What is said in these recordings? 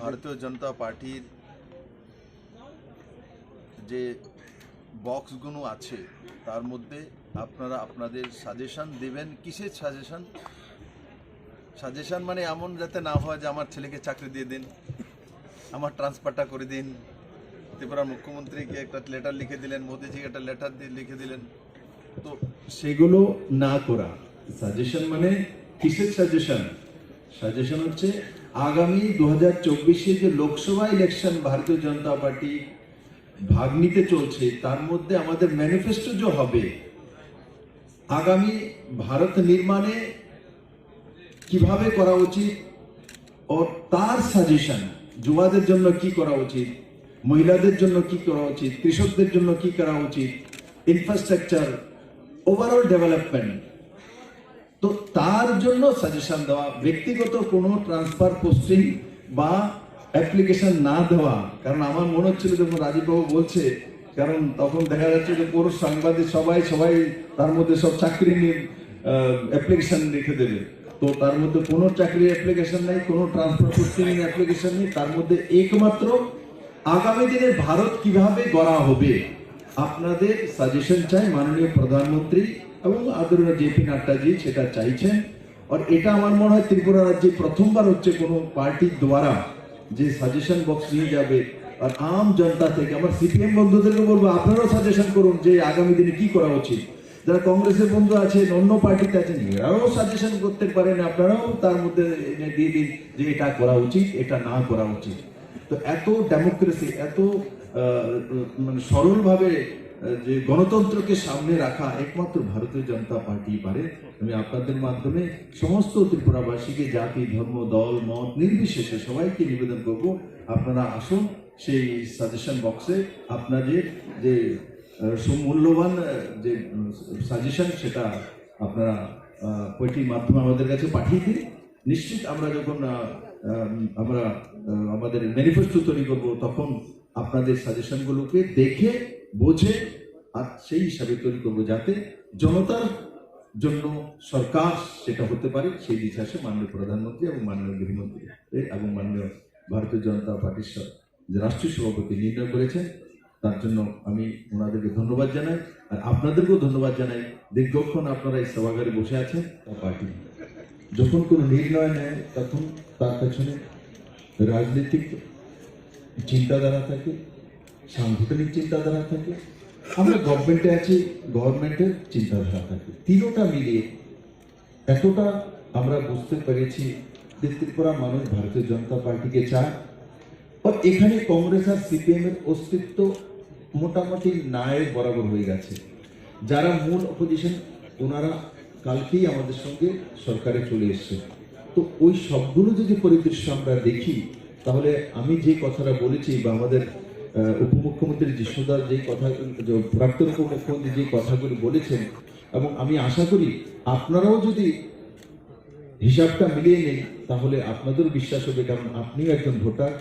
ভারতীয় জনতা পার্টির যে বক্সগুলো আছে, তার মধ্যে আপনারা আপনাদের সাজেশন দেবেন। কিসের সাজেশন? সাজেশন মানে এমন যাতে না হয় যে আমার ছেলেকে চাকরি দিয়ে দিন, আমার ট্রান্সফারটা করে দিন। ত্রিপুরার মুখ্যমন্ত্রীকে একটা লেটার লিখে দিলেন, মোদিজিকে একটা লেটার দিয়ে লিখে দিলেন। তো সেগুলো না করা, সাজেশন মানে কিসের সাজেশন? সাজেশন হচ্ছে, আগামী দু হাজার চব্বিশে যে লোকসভা ইলেকশন ভারতীয় জনতা পার্টি ভাগ নিতে চলছে, তার মধ্যে আমাদের ম্যানিফেস্টো যে হবে, আগামী ভারত নির্মাণে কীভাবে করা উচিত, ও তার সাজেশন যুবাদের জন্য কি করা উচিত, মহিলাদের জন্য কি করা উচিত, কৃষকদের জন্য কি করা উচিত ইনফ্রাস্ট্রাকচার ওভারঅল ডেভেলপমেন্ট তার জন্য সাজেশন দেওয়া, ব্যক্তিগত কোনো ট্রান্সফার পোস্টিং বা অ্যাপ্লিকেশন না দেওয়া। কারণ আমার মনে হচ্ছিল যখন রাজীববাবু বলছে, কারণ তখন দেখা যাচ্ছে যে পুরো সাংবাদিক সবাই সবাই তার মধ্যে সব চাকরি নিয়ে অ্যাপ্লিকেশন লিখে দেবে। তো তার মধ্যে কোনো চাকরির অ্যাপ্লিকেশন নেই, কোনো ট্রান্সফার পোস্টিং অ্যাপ্লিকেশন নেই, তার মধ্যে একমাত্র আগামী দিনে ভারত কীভাবে গড়া হবে? আপনাদের সাজেশন চাই মাননীয় প্রধানমন্ত্রী এবং আদরণীয় জেপি নাড্ডাজি, সেটা চাইছেন। আর এটা আমার মনে হয় ত্রিপুরা রাজ্যে প্রথমবার হচ্ছে কোনো পার্টির দ্বারা যে সাজেশন বক্স নিয়ে যাবে আর আম জনতা থেকে আমার সিপিএম বন্ধুদেরকে বলব আপনারাও সাজেশন করুন যে আগামী দিনে কি করা উচিত যারা কংগ্রেসের বন্ধু আছেন অন্য পার্টিতে আছেন এরাও সাজেশন করতে পারেন আপনারাও তার মধ্যে এনে দিয়ে দিন যে এটা করা উচিত এটা না করা উচিত তো এত ডেমোক্রেসি এত মানে সরলভাবে যে গণতন্ত্রকে সামনে রাখা একমাত্র ভারতীয় জনতা পার্টি পারে, আমি আপনাদের মাধ্যমে সমস্ত ত্রিপুরাবাসীকে জাতি, ধর্ম, দল, মত নির্বিশেষে সবাইকে নিবেদন করব। আপনারা আসুন সেই সাজেশন বক্সে আপনাদের যে সুমূল্যবান যে সাজেশন সেটা আপনারা বইটির মাধ্যমে আমাদের কাছে পাঠিয়ে দিন। নিশ্চিত আমরা যখন আমরা আমাদের ম্যানিফেস্টো তৈরি করব, তখন আপনাদের সাজেশনগুলোকে দেখে বুঝে আর সেই হিসাবে তৈরি করব যাতে জনতার জন্য সরকার সেটা হতে পারে, সেই দিশে আসে মাননীয় প্রধানমন্ত্রী এবং মাননীয় গৃহমন্ত্রী এবং মাননীয় ভারতীয় জনতা পার্টির যে রাষ্ট্রীয় সভাপতি নির্ণয় করেছেন, তার জন্য আমি ওনাদেরকে ধন্যবাদ জানাই। আর আপনাদেরকেও ধন্যবাদ জানাই। দীর্ঘক্ষণ আপনারা এই সভাগারে বসে আছেন তার পার্টি যখন কোনো নির্ণয় নেয়, তখন তার পেছনে রাজনৈতিক চিন্তাধারা থাকে সাংগঠনিক চিন্তাধারা থাকে আমরা গভর্নমেন্টে আছি গভর্নমেন্টের চিন্তাধারা থাকে তিনোটা মিলিয়ে এতটা আমরা বুঝতে পেরেছি যে ত্রিপুরা মানুষ ভারতীয় জনতা পার্টিকে চায়। এখানে কংগ্রেস আর সিপিএম এর অস্তিত্ব মোটামুটি নায়ের বরাবর হয়ে গেছে। যারা মূল অপোজিশন ওনারা কালকেই আমাদের সঙ্গে সরকারে চলে এসছে। তো ওই সবগুলো যদি পরিদৃশ্য আমরা দেখি, তাহলে আমি যে কথাটা বলেছি বা আমাদের উপমুখ্যমন্ত্রী যিশুদার যে কথা প্রাক্তন উপমুখ্যমন্ত্রী যে কথাগুলো বলেছেন, এবং আমি আশা করি আপনারাও যদি হিসাবটা মিলিয়ে নেই তাহলে আপনাদের বিশ্বাস হবে, কারণ আপনিও একজন ভোটার।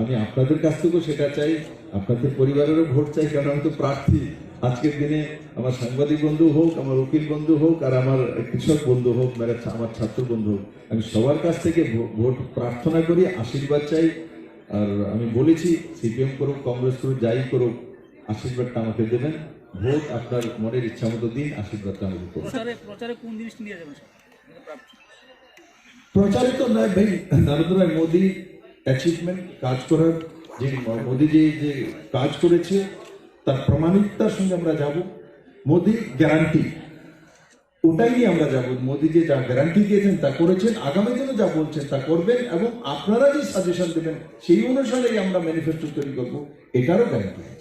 আমি আপনাদের কাছ থেকেও সেটা চাই, আপনাদের পরিবারেরও ভোট চাই, কারণ আমি তো প্রার্থী। আজকের দিনে আমার সাংবাদিক বন্ধু হোক, আমার উকিল বন্ধু হোক, আর আমার কৃষক বন্ধু হোক মেরা আমার ছাত্র বন্ধু হোক, আমি সবার কাছ থেকে ভোট প্রার্থনা করি, আশীর্বাদ চাই। আর আমি বলেছি সিপিএম করুক কংগ্রেস করুক যাই করুক আশীর্বাদটা আমাকে দেবেন। ভোট আপনার মনের ইচ্ছা মতো দিন আশীর্বাদটা আমাকে করুন। প্রচারে প্রচারে কোন জিনিসটা নিয়ে যাবেন প্রচারিত নয় ভাই নরেন্দ্র ভাই মোদী অ্যাচিভমেন্ট কাজ করার যে মোদী যে যে কাজ করেছে তার প্রমাণিকতার সঙ্গে আমরা যাব। মোদী গ্যারান্টি ওটাই নিয়ে আমরা যাব। মোদী যে যা গ্যারান্টি দিয়েছেন তা করেছেন, আগামী দিনে যা বলছেন তা করবেন এবং আপনারা যে সাজেশন দেবেন, সেই অনুসারেই আমরা ম্যানিফেস্টো তৈরি করব, এটারও গ্যারান্টি আছে।